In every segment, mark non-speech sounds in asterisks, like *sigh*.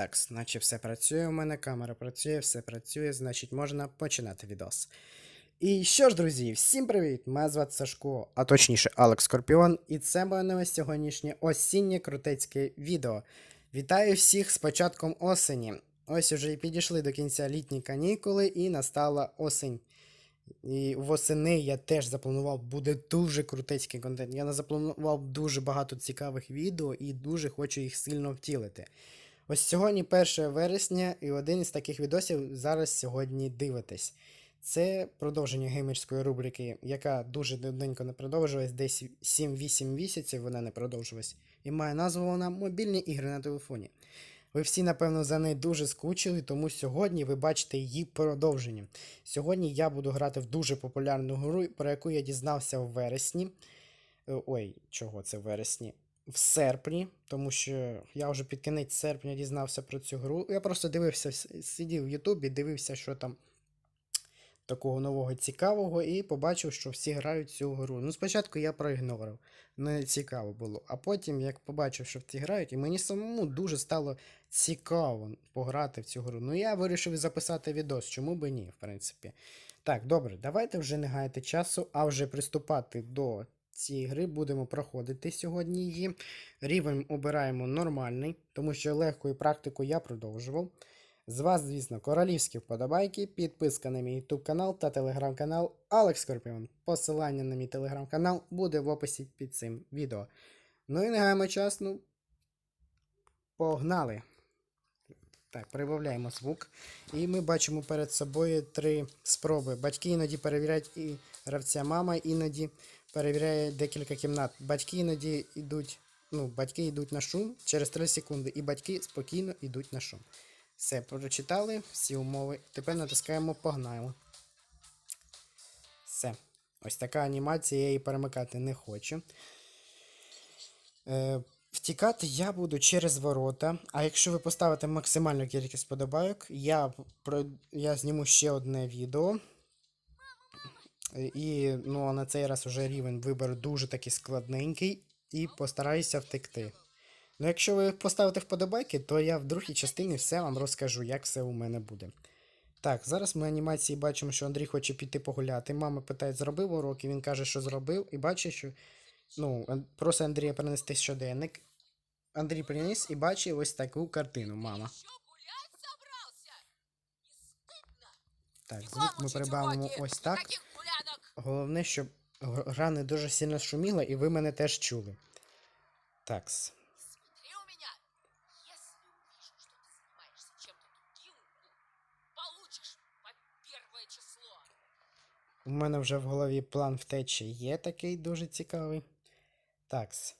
Так, наче все працює у мене, камера працює, все працює, значить можна починати відос. І що ж, друзі, всім привіт! Мене звати Сашко, а точніше Алекс Скорпіон, і це моє нове сьогоднішнє осіннє крутецьке відео. Вітаю всіх з початком осені. Ось уже і підійшли до кінця літні канікули, і настала осень. І восени я теж запланував, буде дуже крутецький контент. Я запланував дуже багато цікавих відео і дуже хочу їх сильно втілити. Ось сьогодні 1 вересня, і один із таких відосів зараз сьогодні дивитесь. Це продовження геймерської рубрики, яка дуже давненько не продовжилась, десь 7-8 місяців вона не продовжилась. І має назву вона Мобільні ігри на телефоні. Ви всі, напевно, за нею дуже скучили, тому сьогодні ви бачите її продовження. Сьогодні я буду грати в дуже популярну гру, про яку я дізнався в вересні. Е, Ой, чого це в вересні? В серпні, тому що я вже під кінець серпня дізнався про цю гру. Я просто дивився, сидів в Ютубі, дивився, що там такого нового цікавого, і побачив, що всі грають цю гру. Ну, спочатку я проігнорив, не цікаво було. А потім, як побачив, що всі грають, і мені самому дуже стало цікаво пограти в цю гру. Ну, я вирішив записати відос, чому би ні, в принципі. Так, добре, давайте вже не гаяти часу, а вже приступати до цієї гри. Будемо проходити сьогодні її. Рівень обираємо нормальний, тому що легкою практику я продовжував. З вас, звісно, королівські вподобайки, підписка на мій YouTube канал та телеграм-канал Алекс Скорпіон. Посилання на мій телеграм-канал буде в описі під цим відео. Ну і не гаємо ну. Погнали! Так, прибавляємо звук. І ми бачимо перед собою три спроби. Батьки іноді перевіряють і гравця мама, іноді перевіряє декілька кімнат. Батьки іноді йдуть, ну, батьки йдуть на шум через 3 секунди, і батьки спокійно йдуть на шум. Все, прочитали всі умови. Тепер натискаємо погнали. Все. Ось така анімація, я її перемикати не хочу. Е, втікати я буду через ворота. А якщо ви поставите максимальну кількість подобайок, я, я зніму ще одне відео. І ну, на цей раз уже рівень вибору дуже такий складненький. І постараюся втекти. Ну, якщо ви поставите вподобайки, то я в другій частині все вам розкажу, як все у мене буде. Так, зараз ми в анімації бачимо, що Андрій хоче піти погуляти. Мама питає, зробив уроки, він каже, що зробив, і бачить, що. Ну, просить Андрія принести щоденник. Андрій приніс і бачить ось таку картину, мама. Так, звук ми прибавимо ось так. Головне, щоб гра не дуже сильно шуміла, і ви мене теж чули. Такс. У ну. У мене вже в голові план втечі є такий дуже цікавий. Такс.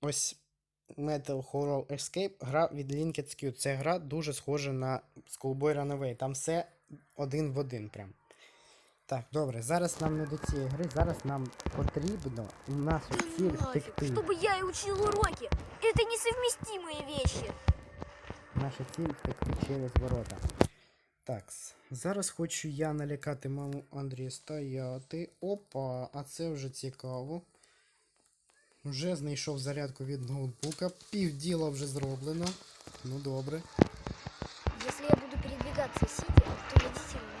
Ось Metal Horror Escape гра від Linked Q. Це гра дуже схожа на Schoolboy Runaway. Там все один в один прям. Так, добре, зараз нам не до цієї гри, зараз нам потрібно нашу ціль втекти. Чтобы я и учил уроки. Это несовместимые вещи. Наша ціль втекти через ворота. Такс. Зараз хочу я налякати маму Андрія стояти. Опа, а це вже цікаво. Вже знайшов зарядку від ноутбука. Пів діла вже зроблено. Ну добре. Если я буду передвигаться сидя, то родители меня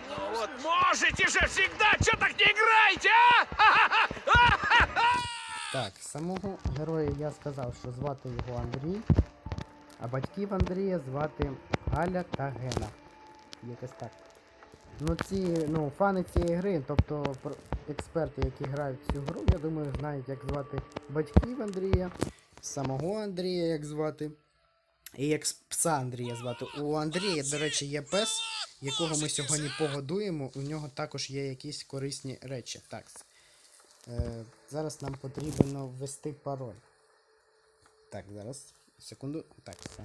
можете же всегда, что так не играете, а? *laughs* Так, самого героя я сказав, що звати його Андрій, а батьків Андрія звати Галя та Гена. Якось так. Ну, ці, ну, фани цієї гри, тобто експерти, які грають в цю гру, я думаю, знають, як звати батьків Андрія, самого Андрія, як звати, і як пса Андрія звати. У Андрія, до речі, є пес, якого ми сьогодні погодуємо. У нього також є якісь корисні речі. Так. Е, зараз нам потрібно ввести пароль. Так, зараз. Секунду. Так, все.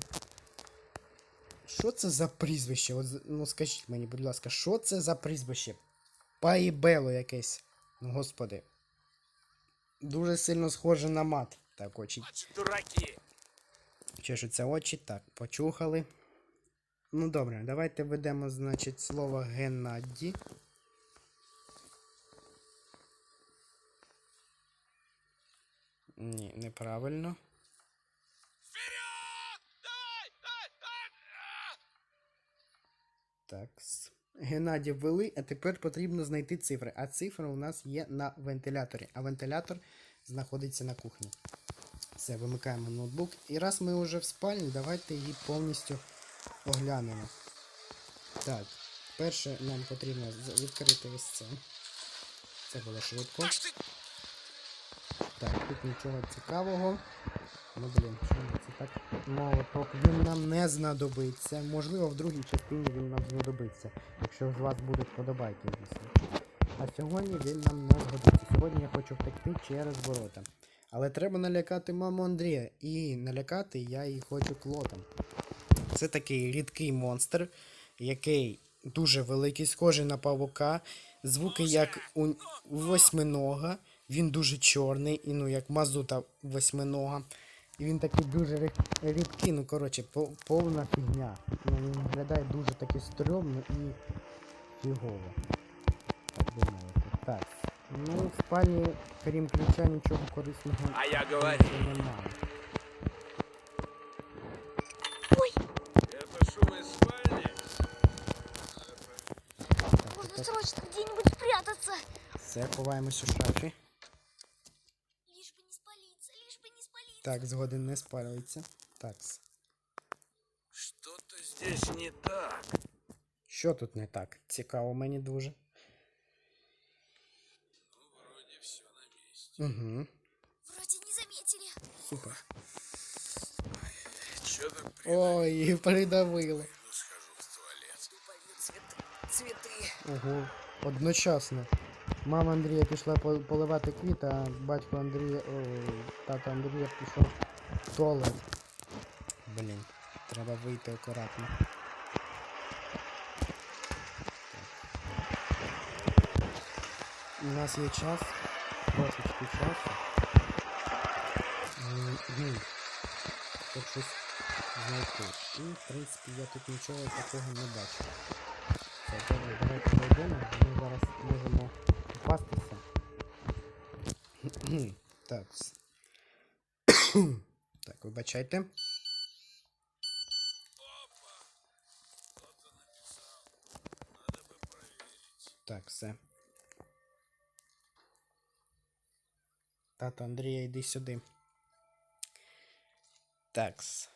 Що це за прізвище? От, ну скажіть мені, будь ласка, що це за прізвище? Паїбело якесь. Ну, господи. Дуже сильно схоже на мат. Так, очі. Дураки. Чешуться очі. Так, почухали. Ну добре, давайте введемо, значить, слово Геннадій. Ні, неправильно. Так. Геннадій ввели, а тепер потрібно знайти цифри. А цифри у нас є на вентиляторі, а вентилятор знаходиться на кухні. Все, вимикаємо ноутбук. І раз ми вже в спальні, давайте її повністю оглянемо. Так, перше нам потрібно відкрити ось це. Це було швидко. Так, тут нічого цікавого. Ну блін, чому це так молоток? Він нам не знадобиться. Можливо, в другій частині він нам знадобиться, якщо з вас будуть подобайки, звісно. А сьогодні він нам не згодиться. Сьогодні я хочу втекти через ворота. Але треба налякати маму Андрія. І налякати я її хочу клотом. Це такий рідкий монстр, який дуже великий, схожий на павука. Звуки як у восьминога. Він дуже чорний, і ну як мазута восьминога. І він такий дуже рідкий, ну коротше, повна фігня. Ну, він виглядає дуже таки стрьомно і фігово. Так мовити. Так. Ну, в спальні, крім ключа, нічого корисного А я говорю. немає. спрятаться. все, ховаємось у шафі. Лишь бы не спалиться, лишь бы не спалиться. Так, згоден не спалюється. Так. Что-то здесь не так. Що тут не так? Цікаво мені дуже. Вроде все на месте. Угу. Вроде не заметили. Супер. Что так Ой, придавило. схожу в туалет? Полью цветы. Цветы. Одночасно. Мама Андрія пішла поливати квіти, а батько Андрія. О, тато Андрія пішов в туалет. Блін, треба вийти акуратно. У нас є час, трошечки часу. Щоб щось знайти. І, в принципі, я тут нічого такого не бачу. Добре, давайте зайдемо. Ми зараз можемо попастися. *clears throat* так. *coughs* так, вибачайте. Так, все. Тато Андрія, йди сюди. Такс.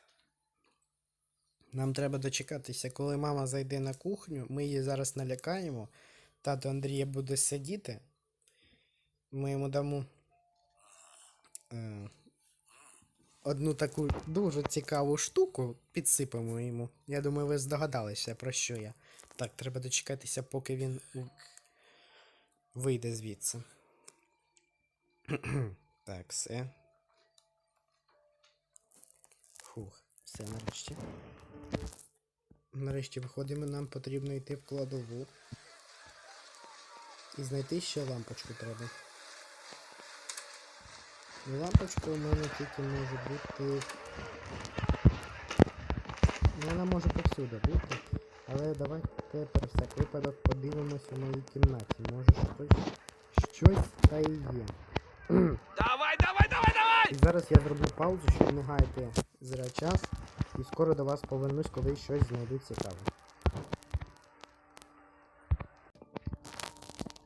Нам треба дочекатися, коли мама зайде на кухню. Ми її зараз налякаємо. Тато Андрія буде сидіти. Ми йому дамо е, одну таку дуже цікаву штуку, підсипемо йому. Я думаю, ви здогадалися, про що я. Так, треба дочекатися, поки він вийде звідси. *clears throat* так, все. Фух, все нарешті. Нарешті виходимо, нам потрібно йти в кладову. І знайти ще лампочку треба. Лампочка у мене тільки може бути. Ну, Вона може повсюди бути. Але давайте про всяк випадок подивимося в моїй кімнаті. Може щось. Щось та і є. Давай, давай, давай, давай! І зараз я зроблю паузу, щоб не гаяти зря час. І скоро до вас повернусь, коли щось знайду цікаве.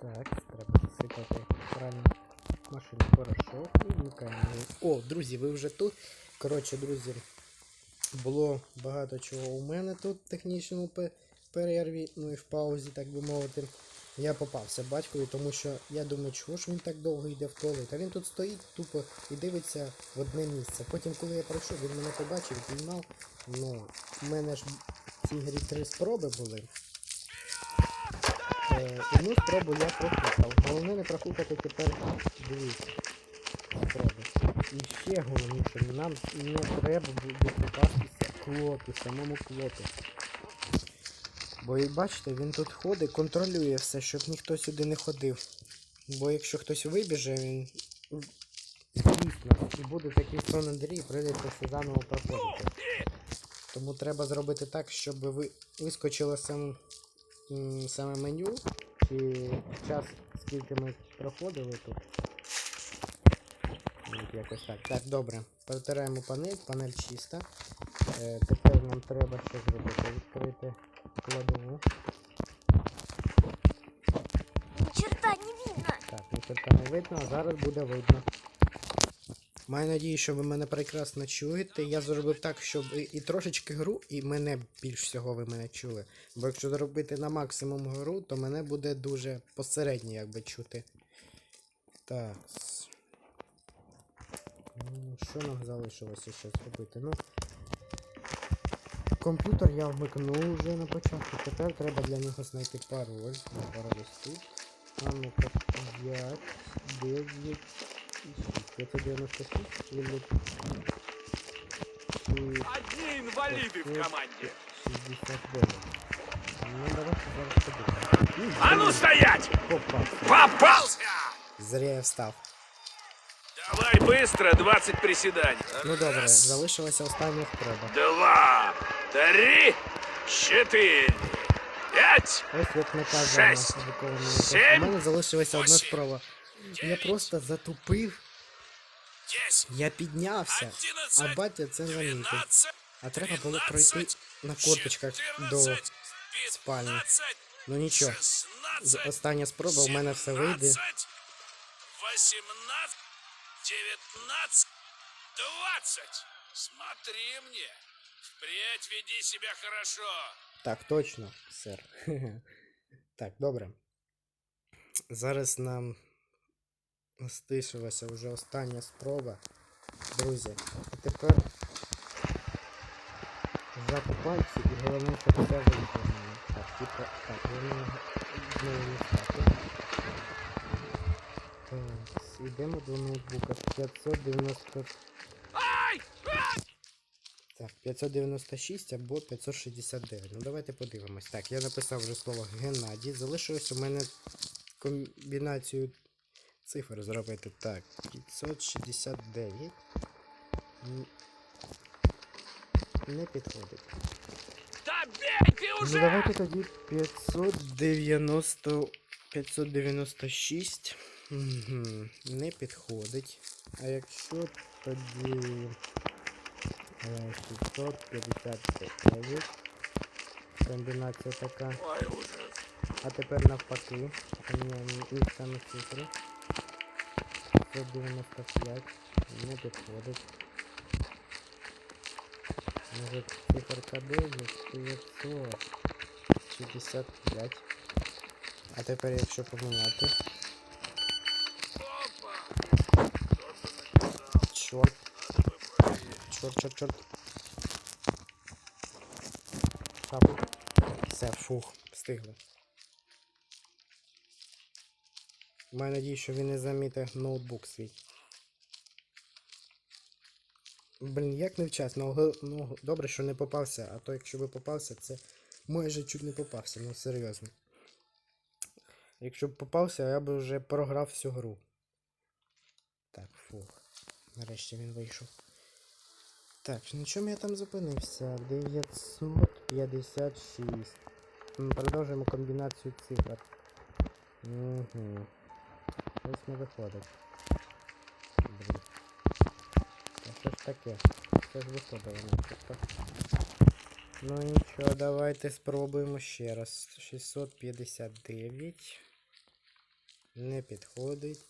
Так, треба засипати правильно машину порошок і вмикаємо. О, друзі, ви вже тут. Коротше, друзі, було багато чого у мене тут в технічному перерві, ну і в паузі, так би мовити. Я попався батькові, тому що я думаю, чого ж він так довго йде в туалет. А він тут стоїть тупо і дивиться в одне місце. Потім, коли я пройшов, він мене побачив і піймав. Ну, у мене ж в цій грі три спроби були. Е, одну спробу я профукав. Головне не профукати тепер дивіться. Спроби. І ще головніше, нам не треба буде клопу, самому клопу. Бо як бачите, він тут ходить, контролює все, щоб ніхто сюди не ходив. Бо якщо хтось вибіже, він звісно, і буде такий сон Андрій, прийдеться все заново проходити. Тому треба зробити так, щоб ви вискочило сам, саме меню, чи час, скільки ми проходили тут. Якось так. Так, добре. Протираємо панель, панель чиста. Е, тепер нам треба що зробити? Відкрити кладову. Черта не видно. Так, ні черта не видно, а зараз буде видно. Маю надію, що ви мене прекрасно чуєте. Я зробив так, щоб і, і трошечки гру, і мене більш всього ви мене чули. Бо якщо зробити на максимум гру, то мене буде дуже посередньо якби чути. Так. Ну, Що нам залишилося ще зробити? Ну. Комп'ютер я вмикнув вже на початку. Тепер треба для нього знайти пароль. Пароль ось тут. А ну-ка, 5, 9 и 6. Это 96 или... чи- Одни инвалиды в команде. 69. Ну, давайте зараз подивимось. А ну стоять! Попався. Попался! Зря я встав. Давай быстро, 20 приседаний. Ну добре, Раз, залишилася остання спроба. два, три, четыре, пять. Ось як мета Шесть, зона виконана. сім, У мене залишилася одна восім, спроба. Я дев'ять, просто затупив, Десять, я піднявся, а одиннадцать, батя це замітив. двенадцать, А треба було пройти тринадцать, на корточках до четырнадцать, спальні. пятнадцать, Ну нічого. З- шестнадцать, Остання спроба, у мене все вийде. 17, 18, 19, 20. Смотри мне. Впредь веди себя хорошо. Так, точно, сер. *laughs* так, добре. Зараз нам стишилася вже остання спроба. Друзі, а тепер зжати пальці і головне, щоб все вийшло. в мене. Так, типа, так, головне знову не стати. Так, йдемо до ноутбука 590. Ай! Так, 596 або 569. Ну давайте подивимось. Так, я написав вже слово Геннадій. Залишилось у мене комбінацію цифр зробити. Так, 569. Не підходить. Да бейте Ну давайте тоді 590... 596. Угу. Не підходить. А якщо тоді 659. Комбінація така. А тепер навпаки. Їх саме цифри. 195. Не підходить. Може циферка 9, 965. А тепер якщо поміняти. Опа! Чорт. Чорт, чорт, чорт. Шапу. Все, фух, встигли. Маю надію, що він не замітить ноутбук свій. Блін, як невчасно. Ого- Ну, добре, що не попався, а то якщо би попався, це майже чуть не попався, ну серйозно. Якщо б попався, я б вже програв всю гру. Так, фух. Нарешті він вийшов. Так, на чому я там зупинився? 956. М, Продовжуємо комбінацію цифр. Угу. Ось не виходить. Блін. Та що ж таке? Що ж виходило начебто? Ну нічого, давайте спробуємо ще раз. 659. Не підходить.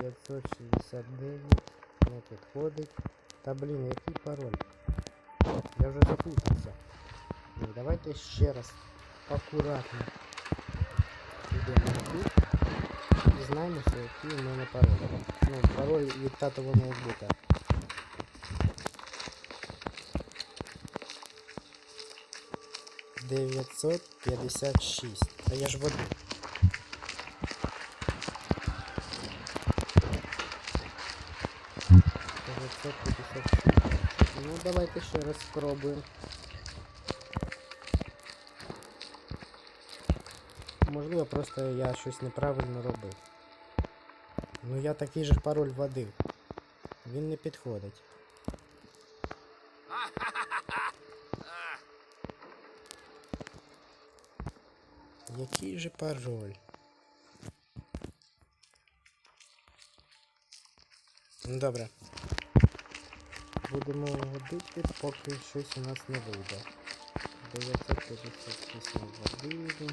569 не підходить. Та блін, який пароль? Я вже запутався. Ні, давайте ще раз акуратно йдемо тут. Дізнаємося, який у мене пароль. Ну, пароль від татового ноутбука. Дев'ятсот п'ятдесят шість. А я ж в один. Давайте ще раз спробуємо. Можливо, просто я щось неправильно робив. Ну я такий же пароль вводив. Він не підходить. Який же пароль? Ну, Добре. Будемо водити, поки щось у нас не вийде. 958 водили.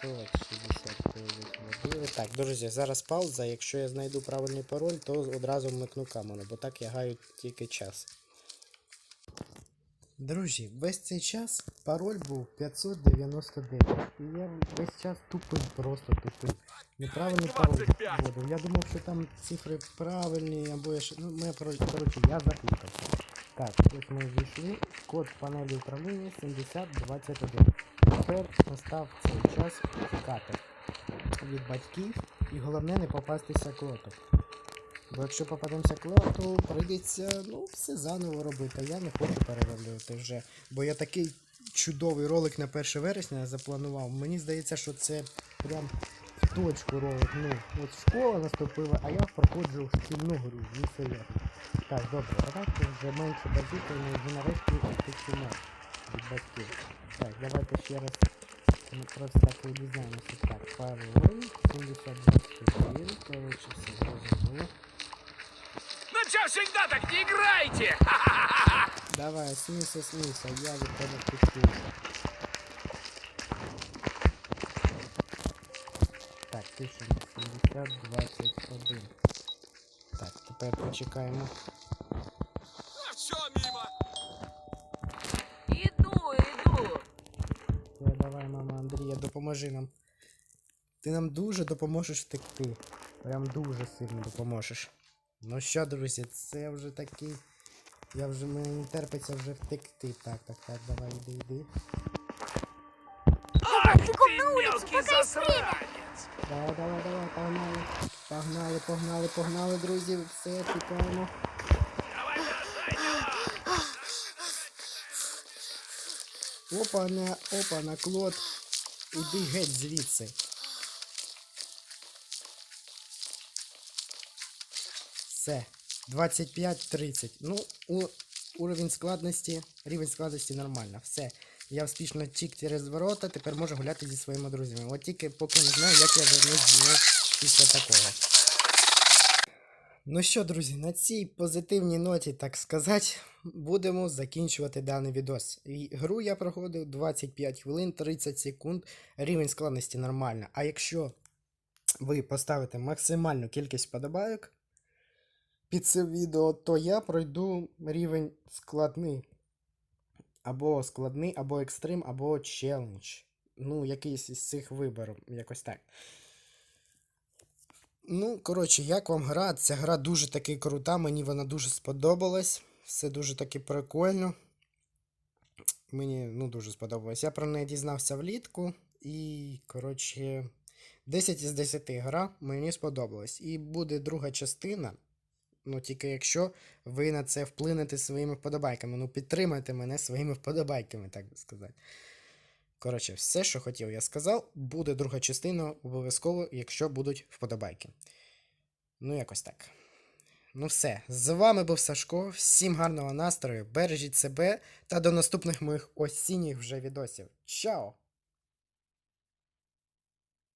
569 водили. Так, друзі, зараз пауза. Якщо я знайду правильний пароль, то одразу вмикну камеру, бо так я гаю тільки час. Друзі, весь цей час пароль був 599. І я весь час тупив, просто тупив. 25. вводив. Я думав, що там цифри правильні, або я ще. Ну, пароль, коротше, я заплутався. Так, ось ми війшли. Код панелі управління 7021. Тепер настав цей час тікати від батьків. І головне не попастися клоту. Бо якщо попадемося клоту, прийдеться ну, все заново робити. А я не хочу перероблювати вже. Бо я такий чудовий ролик на 1 вересня запланував. Мені здається, що це прям точку ролик. Ну, от школа наступила, а я проходжу шкільну гру. Ну серйозно. Так, добре, давайте вже менше базікаємо і вже нарешті втечемо від батьків. Так, давайте ще раз ми просто так і дізнаємося. Так, пароль 7024, коротше, все зрозуміло. Ну чё всегда так не играете? *laughs* Давай, смійся, смійся, я від тебе втечуся. 1070-21. Так, тепер почекаємо. Все мимо. Иду, иду. Все, давай, мама Андрія, допоможи нам. Ти нам дуже допоможеш втекти. Прям дуже сильно допоможеш. Ну що, друзі, це вже такий. Я вже мені не терпиться вже втекти. Так, так, так, давай, йди, йди. Ах ты на улицу, пока есть засранец. Давай, давай, давай, погнали. Погнали, погнали, погнали, друзі. Все, тікаємо. Опа, на, опа, на клод. Іди геть звідси. Все. 25-30. Ну, у, уровень складності. Рівень складності нормально. Все. Я успішно тік через ворота, тепер можу гуляти зі своїми друзями. От тільки поки не знаю, як я вернусь знову після такого. Ну що, друзі, на цій позитивній ноті, так сказати, будемо закінчувати даний відос. Гру я проходив 25 хвилин 30 секунд. Рівень складності нормально. А якщо ви поставите максимальну кількість вподобайок під це відео, то я пройду рівень складний. Або складний, або екстрим, або челендж. Ну, якийсь із цих виборів, якось так. Ну, коротше, як вам гра? Ця гра дуже таки крута, мені вона дуже сподобалась. Все дуже таки прикольно. Мені ну, дуже сподобалось. Я про неї дізнався влітку. І, коротше, 10 із 10 гра мені сподобалась. І буде друга частина. Ну, тільки якщо ви на це вплинете своїми вподобайками. Ну, підтримайте мене своїми вподобайками, так би сказати. Коротше, все, що хотів, я сказав. Буде друга частина обов'язково, якщо будуть вподобайки. Ну, якось так. Ну все, з вами був Сашко. Всім гарного настрою, бережіть себе та до наступних моїх осінніх вже відосів. Чао!